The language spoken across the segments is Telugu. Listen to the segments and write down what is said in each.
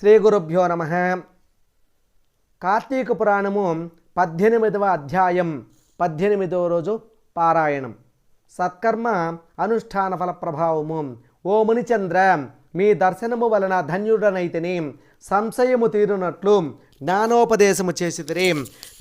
శ్రీ గురుభ్యో నమ. కార్తీక పురాణము పద్దెనిమిదవ అధ్యాయం పద్దెనిమిదవ రోజు పారాయణం. సత్కర్మ అనుష్ఠాన ఫల ప్రభావము ఓ మునిచంద్ర మీ దర్శనము వలన ధన్యుడనైతిని సంశయము తీరునట్లు జ్ఞానోపదేశము చేసిదిరి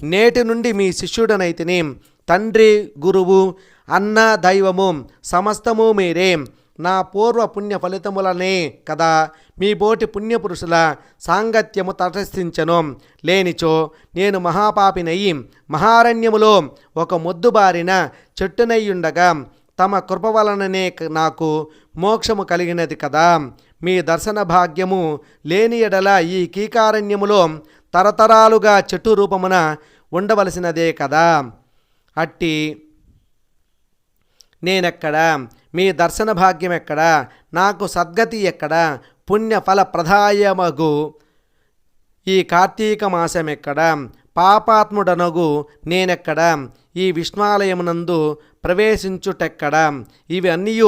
నేటి నుండి మీ శిష్యుడనైతిని తండ్రి గురువు అన్న దైవము సమస్తము మీరే. నా పూర్వ పుణ్య ఫలితములనే కదా మీ బోటి పుణ్యపురుషుల సాంగత్యము తటస్థించను. లేనిచో నేను మహాపాపినయి మహారణ్యములో ఒక మొద్దుబారిన చెట్టునయ్యుండగా తమ కృప వలననే క- నాకు మోక్షము కలిగినది కదా. మీ దర్శన భాగ్యము లేని ఎడల ఈ కీకారణ్యములో తరతరాలుగా చెట్టు రూపమున ఉండవలసినదే కదా. అట్టి నేనెక్కడ? మీ దర్శన భాగ్యం ఎక్కడ నాకు సద్గతి ఎక్కడ? పుణ్య ఫల ప్రదాయమగు ఈ కార్తీక మాసమెక్కడ? పాపాత్ముడనగు నేనెక్కడ? ఈ విష్ణాలయమునందు ప్రవేశించుటెక్కడ? ఇవి అన్నీ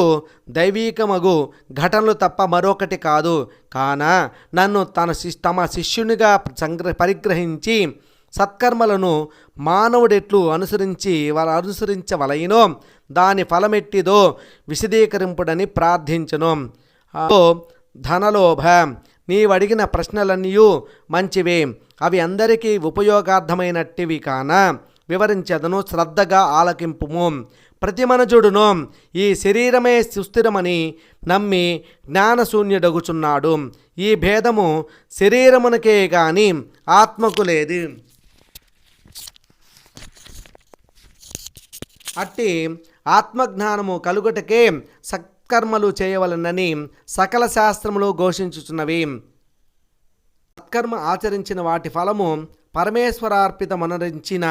దైవీకమగు ఘటనలు తప్ప మరొకటి కాదు. కాన నన్ను తన శిష్ తమ శిష్యునిగా సంగ్ర పరిగ్రహించి సత్కర్మలను మానవుడెట్లు అనుసరించి వాళ్ళ అనుసరించవలయినో. దాని ఫలమెట్టిదో విశదీకరింపుడని ప్రార్థించను. ధనలోభ. నీవడిగిన ప్రశ్నలన్నీ మంచివే. అవి అందరికీ ఉపయోగార్థమైనట్టివి కాన. వివరించదను శ్రద్ధగా ఆలకింపుము. ప్రతి మనుజుడును ఈ శరీరమే సుస్థిరమని నమ్మి జ్ఞానశూన్యుడగుచున్నాడు. ఈ భేదము శరీరమునకే గాని ఆత్మకు లేదు. అట్టి ఆత్మజ్ఞానము కలుగుటకే సత్కర్మలు చేయవలనని సకల శాస్త్రములు ఘోషించుచున్నవి. సత్కర్మ ఆచరించిన వాటి ఫలము పరమేశ్వరార్పితమనరించిన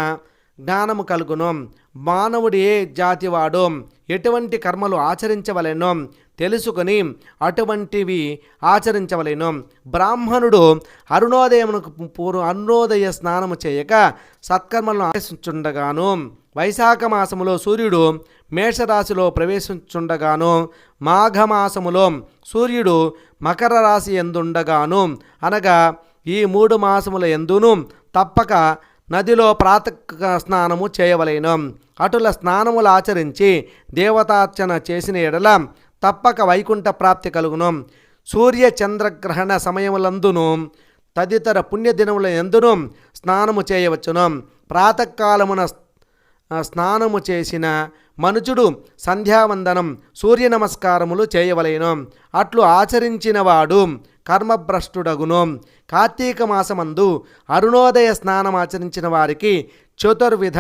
జ్ఞానము కలుగును. మానవుడు ఏ జాతివాడు. ఎటువంటి కర్మలు ఆచరించవలెనో తెలుసుకొని అటువంటివి ఆచరించవలెను. బ్రాహ్మణుడు అరుణోదయమునకు పూర్వ అరుణోదయ స్నానము చేయక సత్కర్మలను ఆచరించుండగాను వైశాఖ మాసములో సూర్యుడు మేషరాశిలో ప్రవేశించుండగాను మాఘమాసములో సూర్యుడు మకర రాశి ఎందుండగాను అనగా ఈ మూడు మాసముల ఎందును తప్పక నదిలో ప్రాతక స్నానము చేయవలెను. అటుల స్నానములు ఆచరించి దేవతార్చన చేసిన ఎడల తప్పక వైకుంఠ ప్రాప్తి కలుగును. సూర్య చంద్రగ్రహణ సమయములందును తదితర పుణ్యదినముల ఎందును స్నానము చేయవచ్చును. ప్రాతకాలమున స్ స్నానము చేసిన మనుచుడు సంధ్యావందనం సూర్య నమస్కారములు చేయవలేను. అట్లు ఆచరించినవాడు కర్మభ్రష్టుడగును. కార్తీక మాసమందు అరుణోదయ స్నానం ఆచరించిన వారికి చతుర్విధ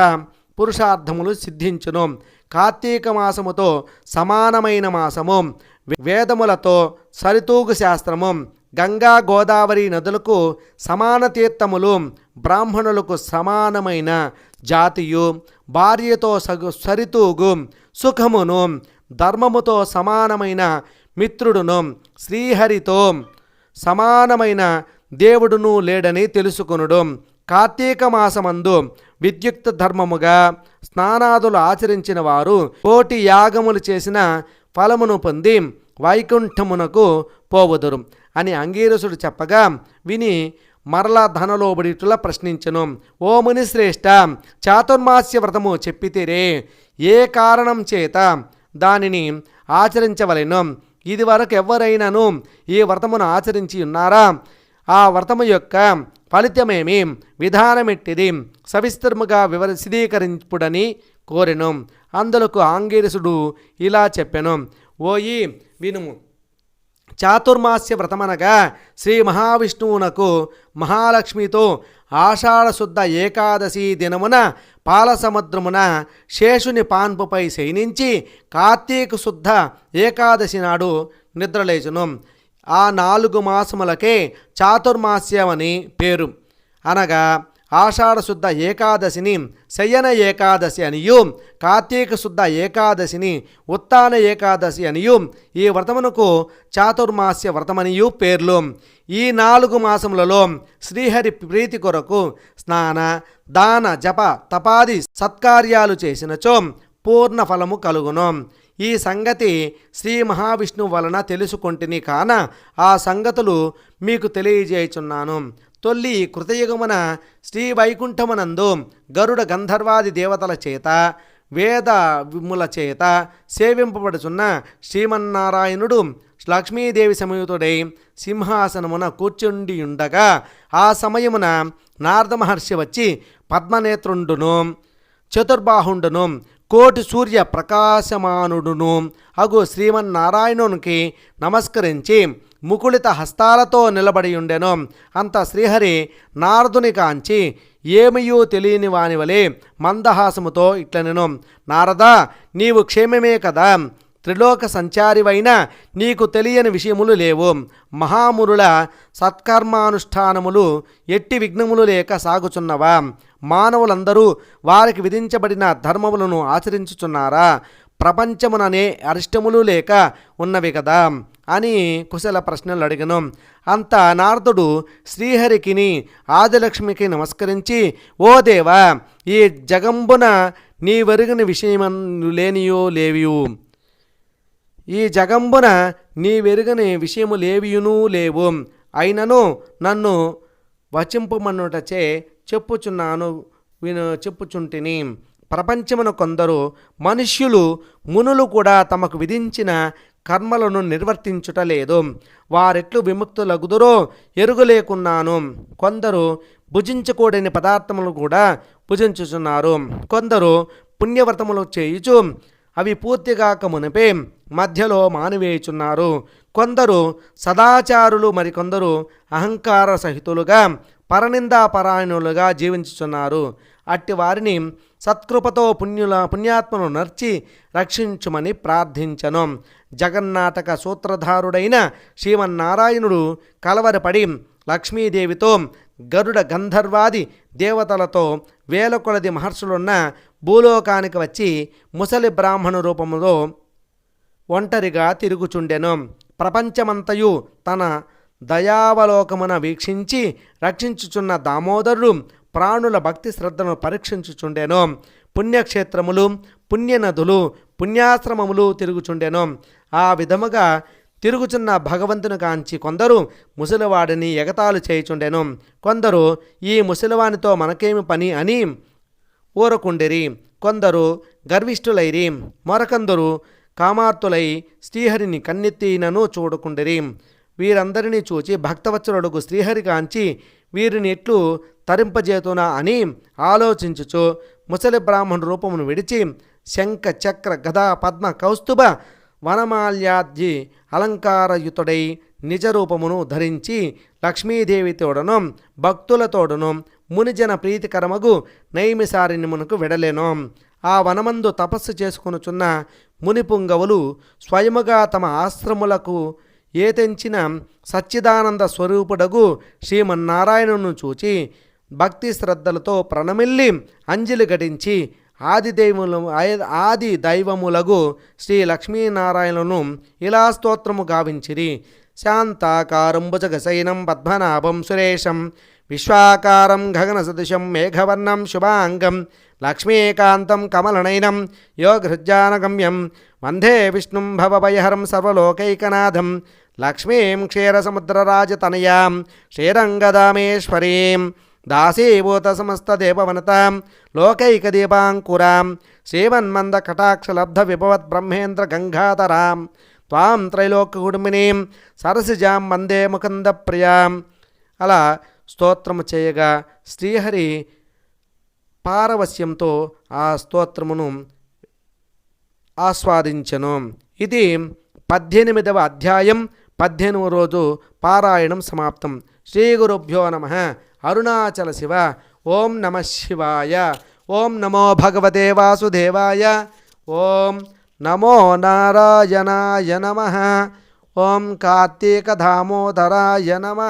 పురుషార్థములు సిద్ధించును. కార్తీక మాసముతో సమానమైన మాసము వేదములతో సరితూగు శాస్త్రము గంగా గోదావరి నదులకు సమాన తీర్థములు బ్రాహ్మణులకు సమానమైన జాతియు భార్యతో సగు సరితూగు సుఖమును ధర్మముతో సమానమైన మిత్రుడును శ్రీహరితో సమానమైన దేవుడును లేడని తెలుసుకునుడు. కార్తీక మాసమందు విద్యుక్త ధర్మముగా స్నానాదులు ఆచరించిన వారు కోటి యాగములు చేసిన ఫలమును పొంది వైకుంఠమునకు పోవుదురు అని అంగీరసుడు చెప్పగా విని మరలా ధనలోబడిటులా ప్రశ్నించను. ఓ ముని శ్రేష్ఠ చాతుర్మాస్య వ్రతము చెప్పితేరే. ఏ కారణం చేత దానిని ఆచరించవలెను? ఇది వరకు ఎవరైనాను ఈ వ్రతమును ఆచరించి ఉన్నారా? ఆ వ్రతము యొక్క ఫలితమేమి? విధానమెట్టిది? సవిస్తరముగా వివర విశదీకరింపుడని కోరెను. అందులకు ఆంగీరసుడు ఇలా చెప్పెను. ఓయి వినుము. చాతుర్మాస్య వ్రతమనగా శ్రీ మహావిష్ణువునకు మహాలక్ష్మితో ఆషాఢశుద్ధ ఏకాదశి దినమున పాలసముద్రమున శేషుని పాన్పుపై శయనించి కార్తీక శుద్ధ ఏకాదశి నాడు నిద్రలేచును. ఆ నాలుగు మాసములకే చాతుర్మాస్యమని పేరు. అనగా ఆషాఢశుద్ధ ఏకాదశిని శయన ఏకాదశి అనియు కార్తీక శుద్ధ ఏకాదశిని ఉత్తాన ఏకాదశి అనియు ఈ వ్రతమునకు చాతుర్మాస్య వ్రతమనియు పేర్లు. ఈ నాలుగు మాసములలో శ్రీహరి ప్రీతి కొరకు స్నాన దాన జప తపాది సత్కార్యాలు చేసినచో పూర్ణ ఫలము కలుగును. ఈ సంగతి శ్రీ మహావిష్ణువు వలన తెలుసుకొంటిని కాన ఆ సంగతులు మీకు తెలియజేయుచున్నాను. తొల్లి కృతయుగమున శ్రీ వైకుంఠమునందు గరుడ గంధర్వాది దేవతల చేత వేద విముల చేత సేవింపబడుచున్న శ్రీమన్నారాయణుడు లక్ష్మీదేవి సమయుతుడై సింహాసనమున కూర్చుండి ఉండగా ఆ సమయమున నారద మహర్షి వచ్చి పద్మనేత్రుండును చతుర్బాహుండును కోటి సూర్య ప్రకాశమానుడును అగు శ్రీమన్నారాయణునికి నమస్కరించి ముకుళిత హస్తాలతో నిలబడి ఉండెను. అంత శ్రీహరి నారదుని కాంచి ఏమయూ తెలియని వాని వలె మందహాసముతో ఇట్లనెను. నారదా నీవు క్షేమమే కదా. త్రిలోక సంచారివైన నీకు తెలియని విషయములు లేవు. మహామురుల సత్కర్మానుష్ఠానములు ఎట్టి విఘ్నములు లేక సాగుచున్నవా? మానవులందరూ వారికి విధించబడిన ధర్మములను ఆచరించుచున్నారా? ప్రపంచముననే అరిష్టములు లేక ఉన్నవి కదా. అని కుశల ప్రశ్నలు అడిగను. అంత నారదుడు శ్రీహరికిని ఆదిలక్ష్మికి నమస్కరించి ఓ దేవా ఈ జగంబున నీ వెరుగని విషయమను లేనియో లేవియు. ఈ జగంబున నీ వెరుగని విషయము లేవియును లేవు. అయినను నన్ను వచింపమనుటచే చెప్పుచున్నాను విను చెప్పుచుంటిని. ప్రపంచమున కొందరు మనుష్యులు మునులు కూడా తమకు విధించిన కర్మలను నిర్వర్తించుట లేదు. వారెట్లు విముక్తులగుదురో ఎరుగులేకున్నాను. కొందరు భుజించకూడని పదార్థములు కూడా భుజించుచున్నారు. కొందరు పుణ్యవ్రతములు చేయుచు అవి పూర్తిగాక మునిపే మధ్యలో మానివేయుచున్నారు. కొందరు సదాచారులు మరికొందరు అహంకార సహితులుగా పరనిందాపరాయణులుగా జీవించుచున్నారు. అట్టి వారిని సత్కృపతో పుణ్యుల పుణ్యాత్మను నర్చి రక్షించుమని ప్రార్థించను. జగన్నాటక సూత్రధారుడైన శ్రీమన్నారాయణుడు కలవరపడి లక్ష్మీదేవితో గరుడ గంధర్వాది దేవతలతో వేల కొలది మహర్షులున్న భూలోకానికి వచ్చి ముసలి బ్రాహ్మణ రూపములో ఒంటరిగా తిరుగుచుండెను. ప్రపంచమంతయు తన దయావలోకమున వీక్షించి రక్షించుచున్న దామోదరుడు ప్రాణుల భక్తి శ్రద్ధను పరీక్షించుచుండెను. పుణ్యక్షేత్రములు పుణ్యనదులు పుణ్యాశ్రమములు తిరుగుచుండెను. ఆ విధముగా తిరుగుచున్న భగవంతుని కాంచి కొందరు ముసలివాడిని ఎగతాలు చేయుచుండెను. కొందరు ఈ ముసలివానితో మనకేమి పని అని ఊరకుండిరి. కొందరు గర్విష్ఠులైరి. మరొకందరు కామార్తులై శ్రీహరిని కన్నెత్తినను చూడకుండిరి. వీరందరినీ చూచి భక్తవత్సరుడుకు శ్రీహరి కాంచి వీరిని ఎట్లు తరింపజేతునా అని ఆలోచించుచు ముసలి బ్రాహ్మణు రూపమును విడిచి శంఖ చక్ర గదా పద్మ కౌస్తుభ వనమాల్యాద్యి అలంకారయుతుడై నిజ రూపమును ధరించి లక్ష్మీదేవితోడను భక్తులతోడను మునిజన ప్రీతికరమగు నైమిసారణ్యమునకు విడలేను. ఆ వనమందు తపస్సు చేసుకొనుచున్న మునిపుంగవులు స్వయముగా తమ ఆశ్రములకు ఏతెంచిన సచ్చిదానంద స్వరూపుడగు శ్రీమన్నారాయణును చూచి భక్తి శ్రద్ధలతో ప్రణమిల్లి అంజలి ఘటించి ఆది దైవముల ఆది దైవములగు శ్రీ లక్ష్మీనారాయణను ఇలా స్తోత్రము గావించిరి. శాంతాకారం భుజగశయనం పద్మనాభం సురేశం విశ్వాకారం గగన సదృశం మేఘవర్ణం శుభాంగం లక్ష్మీకాంతం కమలనయనం యోగృజ్జానగమ్యం వందే విష్ణుం భవభయహరం సర్వలోకైకనాథం లక్ష్మీం క్షీరసముద్రరాజతనయాం శ్రీరంగదామేశ్వరీం దాసీభూత సమస్తదేవవనతాం లోకైకదీపాంకురాం శ్రీమన్మందకటాక్షలబ్ధ విభవత్ బ్రహ్మేంద్ర గంగాధరాం త్వాం త్రైలోకకుడుమినీం సరసిజాం వందే ముకుంద ప్రియాం అలా స్తోత్రము చేయగా శ్రీహరి పారవశ్యంతో ఆ స్తోత్రమును ఆస్వాదించను. ఇది పద్దెనిమిదవ అధ్యాయం పద్దెనిమిదవ రోజు పారాయణం సమాప్తం. శ్రీ గురుభ్యో నమ. అరుణాచల శివ. ఓం నమ శివాయ. ఓం నమో భగవతే వాసుదేవాయ. ఓం నమో నారాయణాయ నమ. ఓం కార్తీకధామోదరాయ నమ.